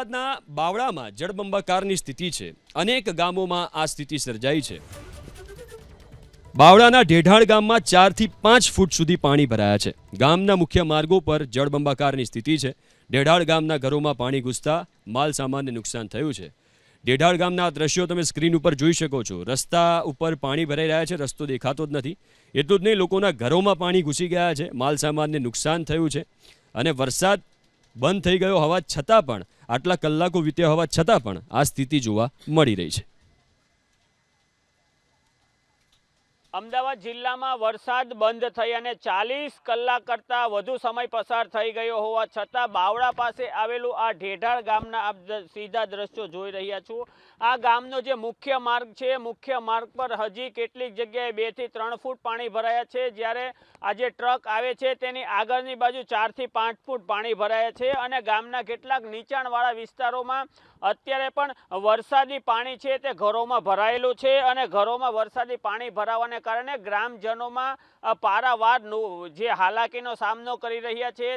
અમદાવાદના બાવળામાં જળબંબાકારની સ્થિતિ છે. અનેક ગામોમાં આ સ્થિતિ સર્જાઈ છે. બાવળાના ઢેઢાળ ગામમાં ચારથી પાંચ ફૂટ સુધી પાણી ભરાયા છે. ગામના મુખ્ય માર્ગો પર જળબંબાકારની સ્થિતિ છે. ઢેઢાળ ગામના ઘરોમાં પાણી ઘૂસતા માલ સામાનને નુકસાન થયું છે. ઢેઢાળ ગામના દ્રશ્યો તમે સ્ક્રીન ઉપર જોઈ શકો છો. રસ્તા ઉપર પાણી ભરાઈ રહ્યા છે. રસ્તો દેખાતો જ નથી. એટલું જ નહીં, લોકોના ઘરોમાં પાણી ઘૂસી ગયા છે. માલ સામાનને નુકસાન થયું છે. અને વરસાદ બંધ થઈ ગયો હોવા છતાં પણ, આટલા કલાકો વીત્યા હોવા છતાં પણ આ સ્થિતિ જોવા મળી રહી છે. અમદાવાદ જિલ્લામાં વરસાદ બંધ થઈ અને ચાલીસ કલાક કરતાં વધુ સમય પસાર થઈ ગયો હોવા છતાં બાવળા પાસે આવેલું આ ઢેઢાળ ગામના આપ સીધા દ્રશ્યો જોઈ રહ્યા છો. આ ગામનો જે મુખ્ય માર્ગ છે, મુખ્ય માર્ગ પર હજી કેટલીક જગ્યાએ બેથી ત્રણ ફૂટ પાણી ભરાયા છે. જ્યારે આ જે ટ્રક આવે છે તેની આગળની બાજુ ચારથી પાંચ ફૂટ પાણી ભરાયા છે અને ગામના કેટલાક નીચાણવાળા વિસ્તારોમાં અત્યારે પણ વરસાદી પાણી છે તે ઘરોમાં ભરાયેલું છે અને ઘરોમાં વરસાદી પાણી ભરાવાને કારણે ગ્રામજનોમાં પારાવાર જે હાલાકીનો સામનો કરી રહ્યા છે.